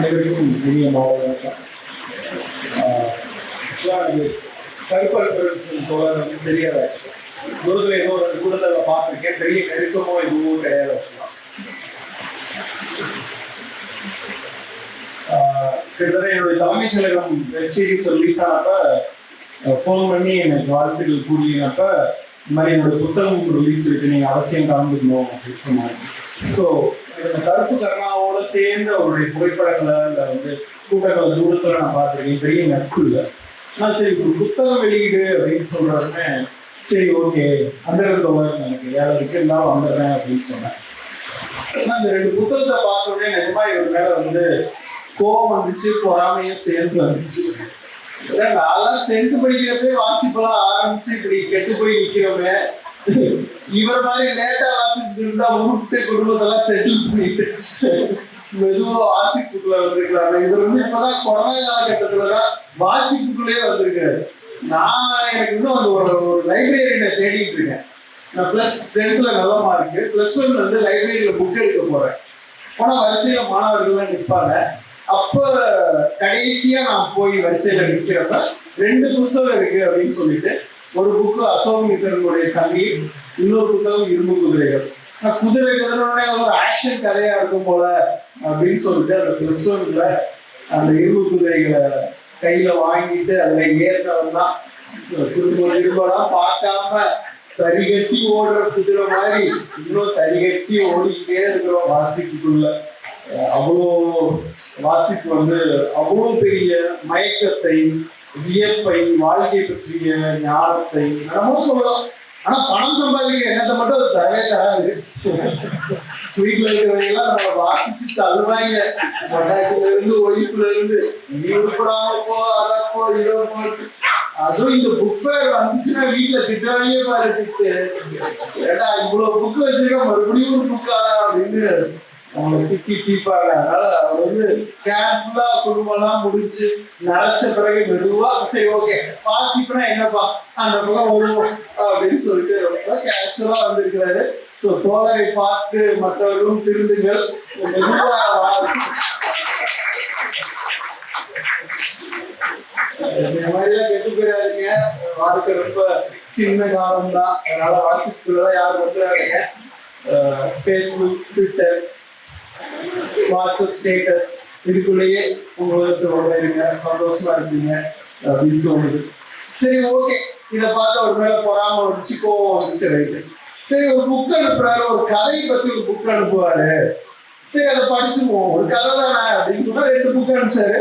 அனைவருக்கும் இனிய மாலை வணக்கம். ஆஹ் actually கருப்பர் தோழர் வந்து தூரத்தில் ஏதோ ஒரு கூடத்தில் பார்த்துருக்கேன். பெரிய நெருக்கமோ எதுவும் கிடையாது கிட்டத்தட்ட என்னுடைய தலைமை செயலகம் வெப் சீரிஸ் ரிலீஸ் ஆனப்ப ஃபோன் பண்ணி எனக்கு வாழ்த்துக்கள் கூறினப்ப இந்த மாதிரி என்னோட புத்தகம் ரிலீஸ் இருக்கு. நீங்க அவசியம் கலந்துக்கணும் அப்படின்னு சொன்னாங்க. ஸோ இந்த கருப்பு கருணாவோட சேர்ந்து அவருடைய புகைப்படங்களை இல்லை வந்து கூட்டங்களை தூரத்தில் நான் பார்த்துருக்கேன். பெரிய நட்பு இல்லை. நான் சரி ஒரு புத்தகம் வெளியீடு அப்படின்னு சொல்றாருன்னு சரி ஓகே. அந்த இடத்துல எனக்கு வேலை இருக்கு இருந்தாலும் வந்துடுறேன் அப்படின்னு சொன்னேன். நான் இந்த ரெண்டு புத்தகத்தை பார்த்த உடனே நிஜமா இவர் மேல வந்து கோபம் வந்துச்சு பொறாமையும் சேர்ந்து வந்துச்சு. ஏன்னா நான்லாம் டென்த் படிக்கிறப்பே வாசிப்பெல்லாம் ஆரம்பிச்சு இப்படி கெட்டு போய் நிற்கிறோமே இவர் மாதிரி லேட்டா வாசிட்டு இருந்தா உருட்டு குடும்பத்தெல்லாம் செட்டில் பண்ணிட்டு மெதுவா வாசிப்புக்குள்ள வந்திருக்கிறாங்க. இவர் வந்து இப்பதான் கொரோனா காலகட்டத்துலதான் வாசிப்புக்குள்ளேயே வந்திருக்காரு நான் எனக்கு இன்னும் அந்த ஒரு ஒரு லைப்ரரியில தேடிட்டு இருக்கேன். நான் ப்ளஸ் டென்த்தில் நல்ல மார்க்கு ப்ளஸ் ஒன் வந்து லைப்ரரியில் புக் எடுக்க போகிறேன் போனா வரிசையில் மாணவர்கள்லாம் நிற்பாங்க அப்போ கடைசியாக நான் போய் வரிசையில் நிக்கிறப்ப ரெண்டு புஸ்தகம் இருக்கு அப்படின்னு சொல்லிட்டு ஒரு புக்கு அசோகமித்தர்களுடைய தண்ணீர் இன்னொரு புத்தகம் இரும்பு குதிரைகள். நான் குதிரை குதிரை ஒரு ஆக்ஷன் கதையா இருக்கும் போல அப்படின்னு சொல்லிட்டு அந்த ப்ளஸ் ஒன்ல அந்த இரும்பு குதிரைகளை கையில வாங்கிட்டு அதுல ஏறினவன் தான். குடும்ப நிருபலாம் பார்க்காம தரிகட்டி ஓடுற குதிரை மாதிரி இன்னும் தரிகட்டி ஓடிக்கிட்டே இருக்கிறோம் வாசிக்குள்ள அவ்வளோ வாசிப்பு வந்து அவ்வளோ பெரிய மயக்கத்தை வியப்பை வாழ்க்கை பற்றிய ஞானத்தை என்னமோ சொல்லலாம் ஆனா பணம் சம்பாதிக்க என்னத்தை மட்டும் அது தரவே தராது. வீட்டுல இருக்கிறவங்க நம்ம வாசிச்சு தள்ளுவாங்க. பொண்டாட்டில இருந்து ஒய்ஃப்ல இருந்து நீ உருப்படாம போ அத போ. அதுவும் இந்த புக் ஃபேர் வந்துச்சுன்னா வீட்டுல திட்டவாங்க பாரு திட்டு. ஏடா இவ்வளவு புக் வச்சிருக்க மறுபடியும் ஒரு புக்காடா அப்படின்னு அவங்களை திட்டி அதனால அவர் வந்து கேர்ஃபுல்லா குடும்பம்லாம் முடிச்சு நடச்ச பிறகு மெதுவா சரி ஓகே வாசிப்புனா என்னப்பா? அந்த பக்கம் வருவோம் அப்படின்னு சொல்லிட்டு ரொம்ப கேஷுவலா வந்திருக்கிறாரு. ஸோ தோழரை பார்த்து மற்றவர்களும் திருந்துங்கள். மெதுவா வாசி இந்த மாதிரிலாம் கெட்டு போயிடாதீங்க. வாழ்க்கை ரொம்ப சின்ன காலம் தான் அதனால வாசிப்புலாம் யாரும் வந்துடாதீங்க ஃபேஸ்புக் ட்விட்டர் வாட்ஸ்அப் ஸ்டேட்டஸ் இதுக்குள்ளேயே உங்களோட இருங்க. சந்தோஷமா இருப்பீங்க. அப்படின்னு தோணுது சரி ஓகே இதை பார்த்து ஒரு மேல பொறாம வந்துச்சு கோவம் வந்துச்சு ரைட்டு சரி ஒரு புக் அனுப்புறாரு. ஒரு கதையை பத்தி ஒரு புக் அனுப்புவாரு சரி அதை படிச்சுக்குவோம். ஒரு கதை தானே அப்படின்னு கூட ரெண்டு புக் அனுப்பிச்சாரு.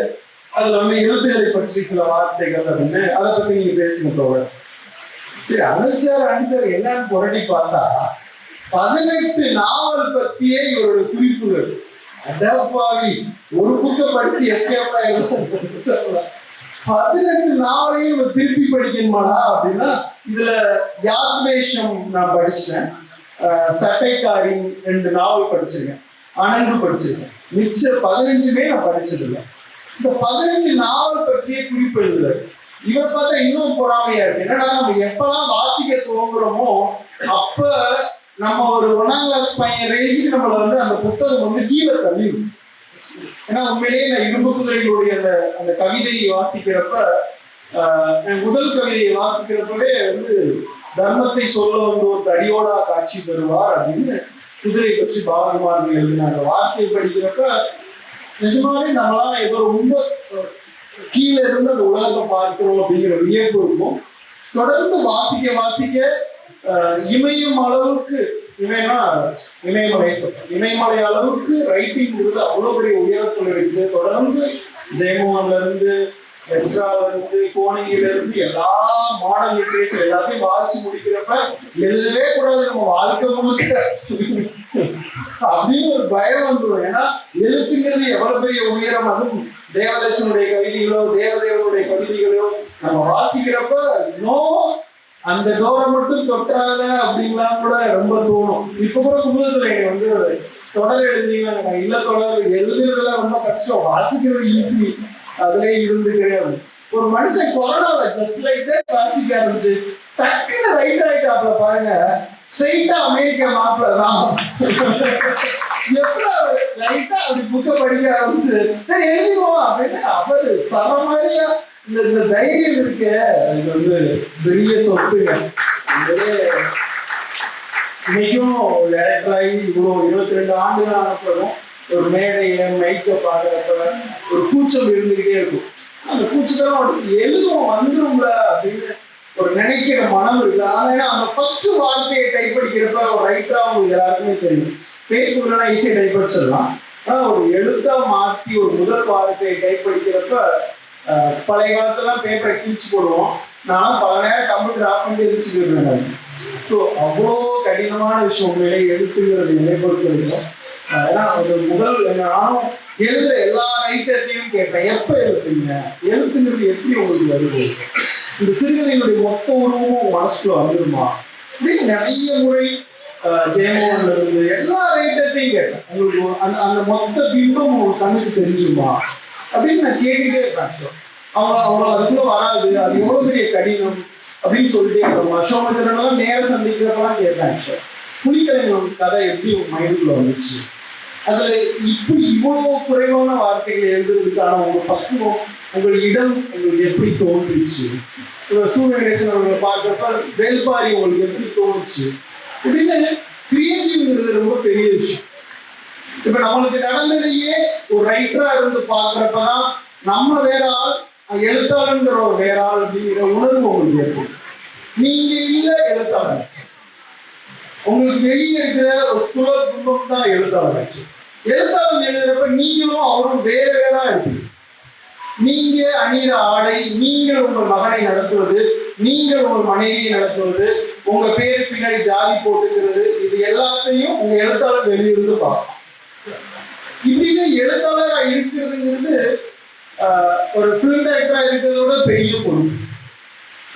அதுல வந்து எழுத்துக்களை பற்றி சில வார்த்தைகள் அப்படின்னு. அதை பத்தி நீங்க பேசுங்க தோழர். சரி அனுப்பிச்சாரு அனுப்பிச்சாரு. என்னன்னு புரட்டி பார்த்தா பதினெட்டு நாவல் பத்தியே இவரோட குறிப்புகள். அடப்பாவி ஒரு புக்கை படிச்சு எஸ்கேப் பதினெட்டு நாவலையும் இவர் திருப்பி படிக்கணுமாடா அப்படின்னா இதுல யாத்மேஷம் நான் படிச்சிட்டேன் சட்டைக்காரி ரெண்டு நாவல் படிச்சிருக்கேன். அனங்கு படிச்சிருக்கேன். மிச்ச பதினஞ்சுமே நான் படிச்சதில்லை. இந்த பதினஞ்சு நாவல் பற்றிய குறிப்பு எழுதுறாரு இவர் பார்த்தா இன்னும் பொறாமையா இருக்கு. என்னடா நம்ம எப்பெல்லாம் வாசிக்க துவங்குறோமோ அப்ப நம்ம ஒரு ஒன்னாம் கிளாஸ் பையன் ரேஞ்சுக்கு நம்மள வந்து அந்த புத்தகம் வந்து கீழே தள்ளிடும். ஏன்னா உண்மையிலேயே நான் இரும்பு குதிரைகளுடைய அந்த அந்த கவிதையை வாசிக்கிறப்ப என் முதல் கவிதையை வாசிக்கிறப்பவே வந்து தர்மத்தை சொல்ல வந்து ஒரு தடியோடா காட்சி பெறுவார் அப்படின்னு குதிரை பற்றி பாரதிமார்கள் எழுதினாங்க அந்த படிக்கிறப்ப நிஜமாவே நம்மளால ஏதோ ரொம்ப கீழே இருந்து அந்த உலகத்தை பார்க்கிறோம் அப்படிங்கிற வியப்பு இருக்கும். தொடர்ந்து வாசிக்க வாசிக்க இமயம் அளவுக்கு இமயம்னா இமயமலை சொல்றேன். இமயமலை அளவுக்கு ரைட்டிங் கொடுத்து அவ்வளவு பெரிய உயரத்தில் இருக்கு தொடர்ந்து ஜெயமோகன்ல இருந்து எஸ்ரால இருந்து கோணியில இருந்து எல்லா மாடல் லிட்ரேச்சர் எல்லாத்தையும் வாசிச்சு முடிக்கிறப்ப எழுதவே கூடாது நம்ம வாழ்க்கை முழுக்க அப்படின்னு ஒரு பயம் வந்துடும் ஏன்னா எழுத்துங்கிறது எவ்வளவு பெரிய உயரம் அதுவும் தேவதேசனுடைய கவிதைகளோ தேவதேவனுடைய கவிதைகளோ நம்ம வாசிக்கிறப்ப இன்னும் அந்த டோரை மட்டும் தொட்டாங்க அப்படின்லாம் கூட ரொம்ப தோணும் இப்ப கூட குமுதத்துல வந்து தொடர் எழுதிங்கன்னா இல்ல தொடர் எழுதுறதுலாம் ரொம்ப கஷ்டம். வாசிக்கிறது ஈஸி அதுல இருந்து கிடையாது. ஒரு மனுஷன் கொரோனால ஜஸ்ட் லைக் வாசிக்க ஆரம்பிச்சு டக்குன்னு ரைட் ஆயிட்டாப்ல பாருங்க. ஸ்ட்ரைட்டா அமெரிக்கா மாப்பிள்ள தான். எப்படா லைட்டா அப்படி புக்கை படிக்க ஆரம்பிச்சு சரி எழுதிடுவோம் அப்படின்னு. அவரு சர மாதிரியா இந்த இந்த தைரியம் இருக்க அது வந்து பெரிய சொத்துங்க. இன்னைக்கும் டேரக்டராகி இவ்வளோ இருபத்தி ரெண்டு ஆண்டுகள் ஆனப்படும் ஒரு மேடையை மைக்கை பார்க்குறப்ப ஒரு கூச்சம் இருந்துக்கிட்டே இருக்கும். அந்த கூச்சத்தெல்லாம் உடச்சு எழுதும் வந்துரும்ல அப்படின்னு ஒரு நினைக்கிற மனம் இருக்கு. ஆனா அந்த ஃபர்ஸ்ட் வார்த்தையை டைப் அடிக்கிறப்ப ஒரு ரைட்டரா உங்களுக்கு எல்லாருக்குமே தெரியும். ஃபேஸ்புக்ல ஈஸியாக டைப் அடிச்சிடலாம். ஆனால் ஒரு எழுத்தா மாத்தி ஒரு முதல் வார்த்தையை டைப் அடிக்கிறப்ப பழைய காலத்துலாம் பேப்பரை கிழிச்சு போடுவோம். நான் பல நேரம் கம்ப்யூட்டர் ஆஃப் பண்ணி எழுச்சிக்கிட்டு ஸோ அவ்வளோ கடினமான விஷயம் உண்மையிலே எழுத்துங்கிறது என்னை பொறுத்த வரைக்கும். ஏன்னா ஒரு முதல் நானும் எழுதுற எல்லா ரைட்டர்லையும் கேட்பேன். எப்போ எழுத்துங்க எழுத்துங்கிறது எப்படி உங்களுக்கு வருது? இந்த சிறுகதைகளுடைய மொத்த உருவமும் மனசுல வந்துருமா? அப்படின்னு நிறைய முறை ஜெயமோகன்ல இருந்து எல்லா ரைட்டர்லையும் கேட்டேன் உங்களுக்கு அந்த அந்த மொத்த பிம்பம் உங்களுக்கு கண்ணுக்கு தெரிஞ்சுமா அப்படின்னு நான் கேட்டுட்டே இருக்கேன். அவங்க அவங்க அதுக்குள்ள வராது. அது எவ்வளவு பெரிய கடினம் அப்படின்னு சொல்லிட்டே இருப்பாங்க அசோகத்திரலாம் நேர சந்திக்கிறப்பெல்லாம் கேட்டேன் actually. கதை எப்படி உங்க மைண்டுக்குள்ள வந்துச்சு? அதுல இப்படி இவ்வளவு குறைவான வார்த்தைகள் எழுதுறதுக்கான உங்க பக்குவம் உங்கள் இடம் உங்களுக்கு எப்படி தோன்றுச்சு? சூரியநேசன் அவர்களை பார்க்கறப்ப வேல்பாரி உங்களுக்கு எப்படி தோணுச்சு? அப்படின்னு கிரியேட்டிவ்ங்கிறது ரொம்ப பெரிய விஷயம். இப்ப நம்மளுக்கு நடந்ததையே ஒரு ரைட்டரா இருந்து பாக்குறப்பதான் நம்ம வேற ஆள் எழுத்தாளர்ங்கிற ஒரு வேற ஆள் அப்படிங்கிற உணர்வு உங்களுக்கு ஏற்படும். நீங்க இல்ல எழுத்தாளர். உங்களுக்கு வெளியே இருக்கிற ஒரு சுல துன்பம் தான் எழுத்தாளர். எழுத்தாளர் எழுதுறப்ப நீங்களும் அவரும் வேற வேறா இருக்கு. நீங்க அணிகிற ஆடை நீங்கள் உங்கள் மகனை நடத்துவது நீங்கள் உங்கள் மனைவியை நடத்துவது உங்க பேரு பின்னாடி ஜாதி போட்டுக்கிறது இது எல்லாத்தையும் உங்க எழுத்தாளர் வெளியிருந்து பார்க்கலாம் இப்படின்னு எழுத்தாளராக இருக்கிறதுங்கிறது ஒரு ஃபிலிம் டைரக்டரா இருக்கிறதோட பெரிய பொறுப்பு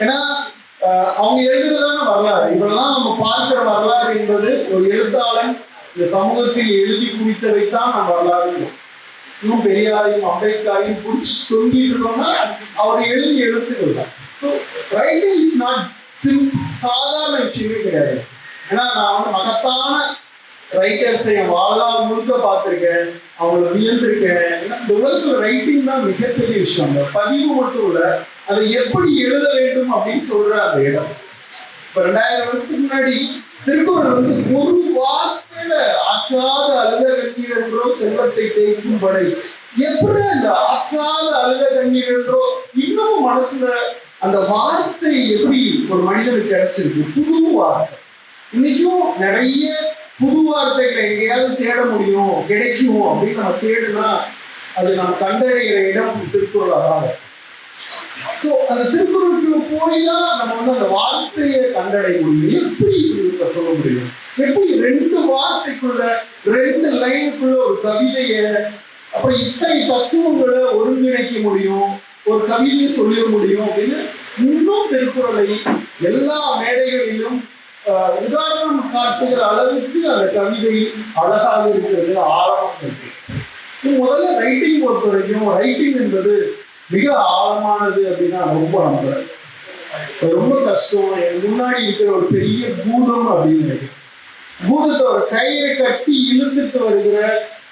ஏன்னா அவங்க எழுதுறதான வரலாறு. இவெல்லாம் நம்ம பார்க்கிற வரலாறு என்பது ஒரு எழுத்தாளன் இந்த சமூகத்தில் எழுதி குவித்ததைத்தான் நம்ம வரலாறு இன்னும் பெரியாரையும் அம்பேத்கரையும் பிடிச்சி தொங்கிட்டு இருக்கோம்னா அவர் எழுதி எழுத்துக்கள் தான். So writing is not sim சாதாரண விஷயமே கிடையாது. ஏன்னா நான் வந்து மகத்தான ரைட்டர்ஸை செய்ய வாழா முழுக்க பார்த்துருக்கேன் அவங்கள வியந்திருக்கேன். ஏன்னா இந்த உலகத்துல ரைட்டிங் தான் மிகப்பெரிய விஷயம். பதிவு மட்டும் இல்ல அதை எப்படி எழுத வேண்டும் அப்படின்னு சொல்ற அந்த இடம். இப்ப ரெண்டாயிரம் வருஷத்துக்கு முன்னாடி திருக்குறள் வந்து ஒரு வார்த்தையில ஆற்றாத அழுத கண்ணீர் என்றோ செல்வத்தை தேய்க்கும் படை. எப்படி அந்த ஆற்றாத அழுத கண்ணீர் என்றோ இன்னும் மனசுல அந்த வார்த்தை எப்படி ஒரு மனிதனுக்கு கிடைச்சிருக்கு? புது வார்த்தை. இன்னைக்கும் நிறைய புது வார்த்தைகளை எங்கேயாவது தேட முடியும் கிடைக்கும் அப்படின்னு நம்ம தேடுனா அது நம்ம கண்டடைகிற இடம் திருக்குறளாக தான். ஸோ அந்த திருக்குறளுக்கு போய் தான் நம்ம வந்து அந்த வார்த்தையை கண்டடைய முடியும் எப்படி இப்படி சொல்ல முடியும்? எப்படி ரெண்டு வார்த்தைக்குள்ள ரெண்டு லைனுக்குள்ள ஒரு கவிதையை அப்புறம் இத்தனை தத்துவங்களை ஒருங்கிணைக்க முடியும் ஒரு கவிதையை சொல்லிட முடியும் அப்படின்னு இன்னும் திருக்குறளை எல்லா மேடைகளிலும் உதாரண உதாரணம் காட்டுகிற அளவுக்கு அந்த கவிதை அழகாக இருக்கிறது ஆழமாக இருக்கு முதல்ல ரைட்டிங் பொறுத்த வரைக்கும் ரைட்டிங் என்பது மிக ஆழமானது அப்படின்னா ரொம்ப நம்புறேன் ரொம்ப கஷ்டம். முன்னாடி இருக்கிற ஒரு பெரிய பூதம் அப்படின்னு பூதத்தை ஒரு கயிறை கட்டி இழுத்துட்டு வருகிற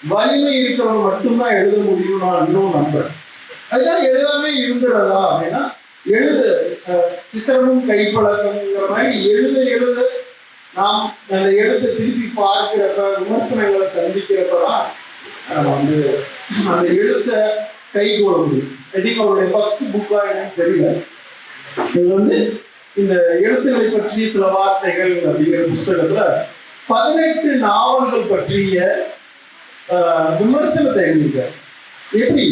வலிமை இருக்கிறவங்க மட்டும்தான் எழுத முடியும் நான் இன்னும் நம்புறேன். அதனால எழுதாமே இருந்துறதா அப்படின்னா எழுத சித்திரமும் கைப்பழக்கம்ங்கிற மாதிரி எழுத எழுத நாம் அந்த எழுத்தை திருப்பி பார்க்கிறப்ப விமர்சனங்களை சந்திக்கிறப்பதான் நம்ம வந்து அந்த எழுத்தை கை கூட முடியும். ஐ திங்க் அவருடைய ஃபர்ஸ்ட் புக்கா என்னன்னு தெரியல. இது வந்து இந்த எழுத்துக்களை பற்றிய சில வார்த்தைகள் அப்படிங்கிற புஸ்தகத்துல பதினெட்டு நாவல்கள் பற்றிய விமர்சனத்தை எழுதியிருக்காரு. எப்படி?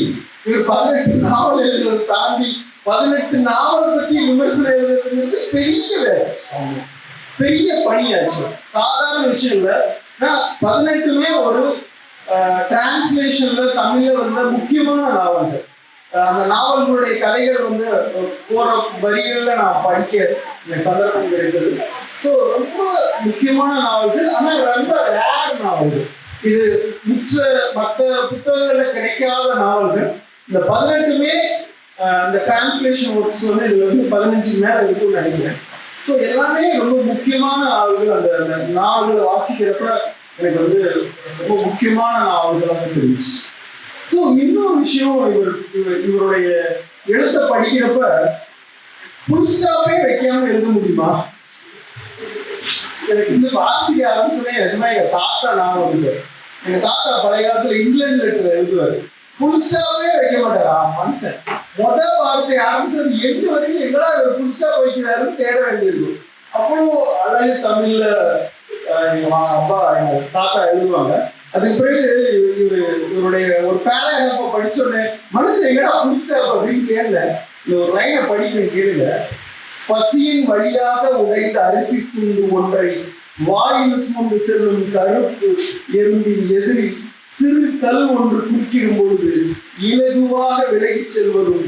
இவர் பதினெட்டு நாவல் எழுதுறதை தாண்டி பதினெட்டு நாவல் பற்றி விமர்சனம் எழுதுறதுங்கிறது பெரிய வேலை. பெரிய பணியாச்சு. சாதாரண விஷயம் இல்லை. பதினெட்டுமே ஒரு டிரான்ஸ்லேஷன்ல தமிழ்ல வந்த முக்கியமான நாவல்கள் அந்த நாவல்களுடைய கதைகள் வந்து போற வரிகள்ல நான் படிக்க சந்தர்ப்பம் கிடைத்தது. ஸோ ரொம்ப முக்கியமான நாவல்கள் ஆனால் ரொம்ப ரேர் நாவல்கள். இது மற்ற மற்ற புத்தகங்கள்ல கிடைக்காத நாவல்கள். இந்த பதினெட்டுமே இந்த டிரான்ஸ்லேஷன் ஒர்க்ஸ் வந்து இதுல வந்து பதினஞ்சு மேல இருக்கும்னு நினைக்கிறேன். ஸோ எல்லாமே ரொம்ப முக்கியமான ஆளுகள் அந்த அந்த நாவல்களை வாசிக்கிறப்ப எனக்கு வந்து ரொம்ப முக்கியமான நாவல்களாக தெரிஞ்சு ஸோ இன்னொரு விஷயம் இவர் இவருடைய எழுத்தை படிக்கிறப்ப புதுசாகவே வைக்காம எழுத முடியுமா? எனக்கு இந்த வாசிக்க ஆரம்பிச்சோன்னே நிஜமா எங்க தாத்தா நான் வந்து எங்க தாத்தா பழைய காலத்துல இங்கிலாந்து லெட்டர் எழுதுவாரு. புல் வைக்க மாட்டாரா. மனுஷன். முதல் வார்த்தை ஆரம்பிச்சது எந்த வரைக்கும் எங்கடா இவர் புதுசா வைக்கிறாருன்னு தேட வேண்டியிருக்கும் அவ்வளோ அழகு தமிழ்ல எங்க அப்பா எங்க தாத்தா எழுதுவாங்க. அதுக்கு பிறகு இவருடைய ஒரு பேராகிராஃப படிச்சோடனே மனுஷன் எங்கடா புதுசா அப்படின்னு கேள்ல இந்த ஒரு லைனை படிக்கிறேன் கேளுங்க. பசியின் வழியாக உடைந்த அரிசி துண்டு ஒன்றை வாயில் சுமந்து செல்லும் கருப்பு எறும்பின் எதிரில் சிறு கல் ஒன்று குறுக்கிடும் பொழுது இலகுவாக விலகிச் செல்வதும்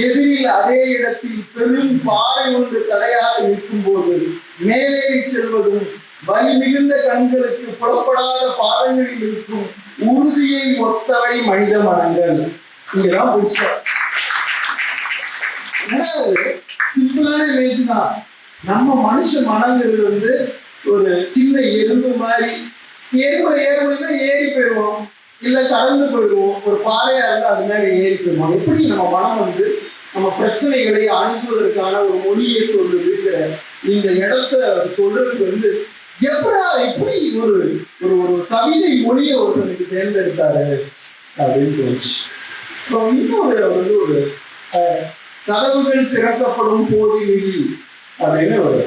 எதிரில் அதே இடத்தில் பெரும் பாறை ஒன்று தடையாக நிற்கும் போது மேலேறி செல்வதும் வலி மிகுந்த கண்களுக்கு புலப்படாத பாதங்களில் இருக்கும் உறுதியை ஒத்தவை மனித மனங்கள். இங்கதான் சிம்பிளான இமேஜ் தான். நம்ம மனுஷ மனங்கிறது வந்து ஒரு சின்ன எறும்பு மாதிரி எறும்புல ஏறுனா ஏறி போயிடுவோம். இல்லை கடந்து போயிடுவோம். ஒரு பாறையாக இருந்தால் அது மேலே ஏறி போயிடுவோம். எப்படி நம்ம மனம் வந்து நம்ம பிரச்சனைகளை அணுகுவதற்கான ஒரு மொழியை சொல்லுதுங்கிற இந்த இடத்த சொல்றதுக்கு வந்து எப்படா எப்படி ஒரு ஒரு ஒரு கவிதை மொழியை ஒருத்தனுக்கு தேர்ந்தெடுத்தாரு அப்படின்னு தோணுச்சு. அப்புறம் இன்னொரு வந்து ஒரு கதவுகள் திறக்கப்படும் போதில் அப்படின்னு ஒரு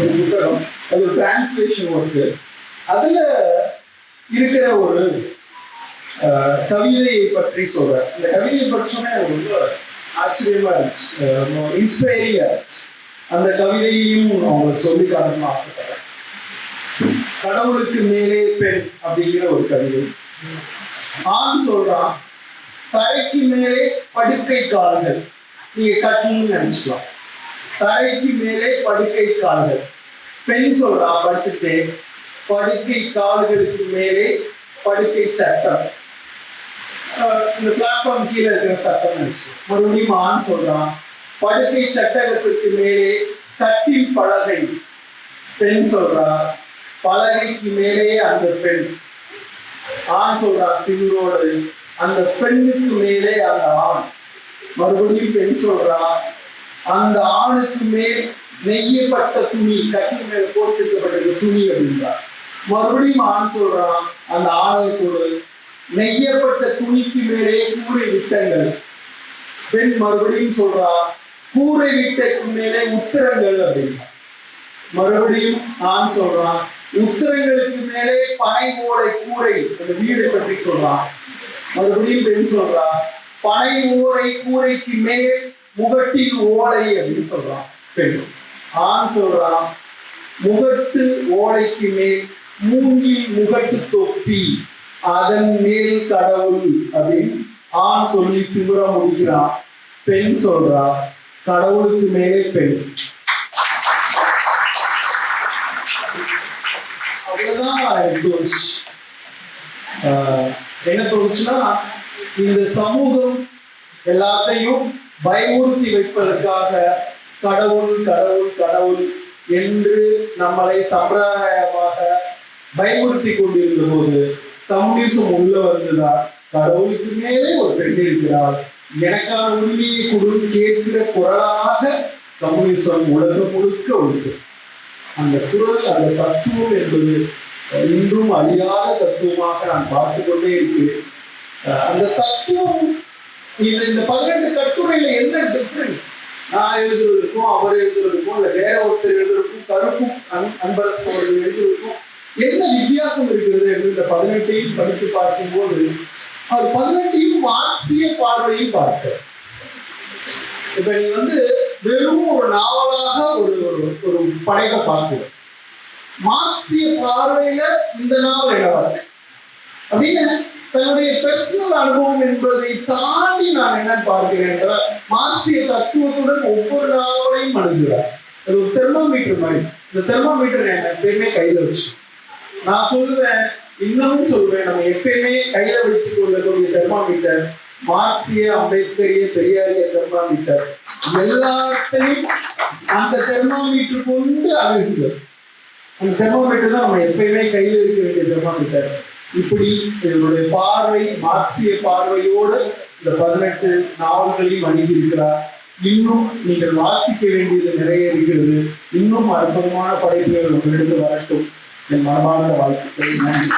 ஒரு புத்தகம். அது டிரான்ஸ்லேஷன் ஒர்க்கு அதுல இருக்கிற ஒரு கவிதையை பற்றி சொல்றேன். இந்த கவிதையை பற்றி சொன்னா ரொம்ப ஆச்சரியமா இருந்துச்சு. இன்ஸ்பைரிங்கா இருந்துச்சு. அந்த கவிதையையும் அவங்களுக்கு சொல்லி காட்டணும்னு ஆசைப்படுறேன். கடவுளுக்கு மேலே பெண் அப்படிங்கிற ஒரு கவிதை. ஆண் சொல்றான் தரைக்கு மேலே படுக்கை கால்கள். நீங்க கட்டணும்னு நினைச்சுக்கலாம். தரைக்கு மேலே படுக்கை கால்கள். பெண் சொல்றா படுத்துட்டு படுக்கை கால்களுக்கு மேலே படுக்கை சட்டம். இந்த பிளாட்ஃபார்ம் கீழே இருக்கிற சட்டம் இருந்துச்சு மறுபடியும் ஆண் சொல்றான் படுக்கை சட்டகத்துக்கு மேலே கட்டில் பலகை. பெண் சொல்றா பலகைக்கு மேலே அந்த பெண். ஆண் சொல்றா திமிரோடு அந்த பெண்ணுக்கு மேலே அந்த ஆண். மறுபடியும் பெண் சொல்றா அந்த ஆணுக்கு மேல் நெய்யப்பட்ட துணி கட்டில் மேல் போட்டுக்கப்பட்டிருக்க துணி அப்படின்றார். மறுபடியும் ஆண் சொல்றான் அந்த ஆணவ குரல் நெய்யப்பட்ட துணிக்கு மேலே கூரை விட்டங்கள். பெண் மறுபடியும் சொல்றா கூரை விட்டைக்கு மேலே உத்திரங்கள் அப்படின்னா. மறுபடியும் ஆண் சொல்றான் உத்திரங்களுக்கு மேலே பனை ஓடை கூரை அந்த வீடை பற்றி சொல்றான். மறுபடியும் பெண் சொல்றா பனை ஓலை கூரைக்கு மேல் முகட்டின் ஓடை அப்படின்னு சொல்றான் பெண். ஆண் சொல்றான் முகட்டு ஓலைக்கு மேல் மூங்கில் முகட்டு தொப்பி அதன் மேல் கடவுள் அப்படின்னு ஆண் சொல்லி திமிர முடிக்கிறான் பெண் சொல்றா கடவுளுக்கு மேலே பெண். அவ்வளவுதான் எனக்கு தோணுச்சு. ஆஹ் என்ன தோணுச்சுன்னா இந்த சமூகம் எல்லாத்தையும் பயமுறுத்தி வைப்பதற்காக கடவுள் கடவுள் கடவுள் என்று நம்மளை சம்பிரதாயமாக பயமுறுத்தி கொண்டிருந்த போது கம்யூனிசம் உள்ள வந்துதான் கடவுளுக்கு மேலே ஒரு பெண் இருக்கிறார் எனக்கான உரிமையை கொடு கேட்கிற குரலாக கம்யூனிசம் உலகம் முழுக்க உண்டு. அந்த குரல் அந்த தத்துவம் என்பது இன்றும் அழியாத தத்துவமாக நான் பார்த்து கொண்டே இருக்கிறேன். அந்த தத்துவம் இந்த இந்த பதினெட்டு கட்டுரையில என்ன டிஃப்ரெண்ட் நான் எழுதுவதற்கும் அவர் எழுதுவதற்கும் இல்லை வேற ஒருத்தர் எழுதுவதற்கும் கருப்பும் அன்பரசு அவர்கள் எழுதுவதற்கும் என்ன வித்தியாசம் இருக்கிறது என்று இந்த பதினெட்டையும் படித்து பார்க்கும்போது அவர் பதினெட்டையும் மார்க்சிய பார்வையும் பார்க்கிறார். இப்ப நீ வந்து வெறும் ஒரு நாவலாக ஒரு ஒரு ஒரு படைப்பை பார்க்கிறோம் மார்க்சிய பார்வையில இந்த நாவல் என்னவா அப்படின்னு தன்னுடைய பெர்சனல் அனுபவம் என்பதை தாண்டி நான் என்ன பார்க்கிறேன் என்றால் மார்க்சிய தத்துவத்துடன் ஒவ்வொரு நாவலையும் அணுகிறார் அது ஒரு தெர்மோமீட்டர் மாதிரி. இந்த தெர்மோமீட்டர் என்ன எப்பயுமே கையில் வச்சு நான் சொல்லுவேன் இன்னமும் சொல்லுவேன். நம்ம எப்பயுமே கையில வைத்துக் கொள்ளக்கூடிய தெர்மாமீட்டர் மார்க்சிய அம்பேத்கரிய பெரியாரிய தெர்மாமீட்டர். எல்லாத்தையும் அந்த தெர்மாமீட்டர் கொண்டு அழகுகள் அந்த தெர்மாமீட்டர் தான் நம்ம எப்பயுமே கையில் இருக்க வேண்டிய தெர்மாமீட்டர். இப்படி இவருடைய பார்வை மார்க்சிய பார்வையோடு இந்த பதினெட்டு நாவல்களையும் அணுகியிருக்கிறார். இன்னும் நீங்கள் வாசிக்க வேண்டியது நிறைய இருக்கிறது. இன்னும் அற்புதமான படைப்புகள் உங்களிடம் வரட்டும். என் மனமார்ந்த வாழ்த்துக்கள். நன்றி.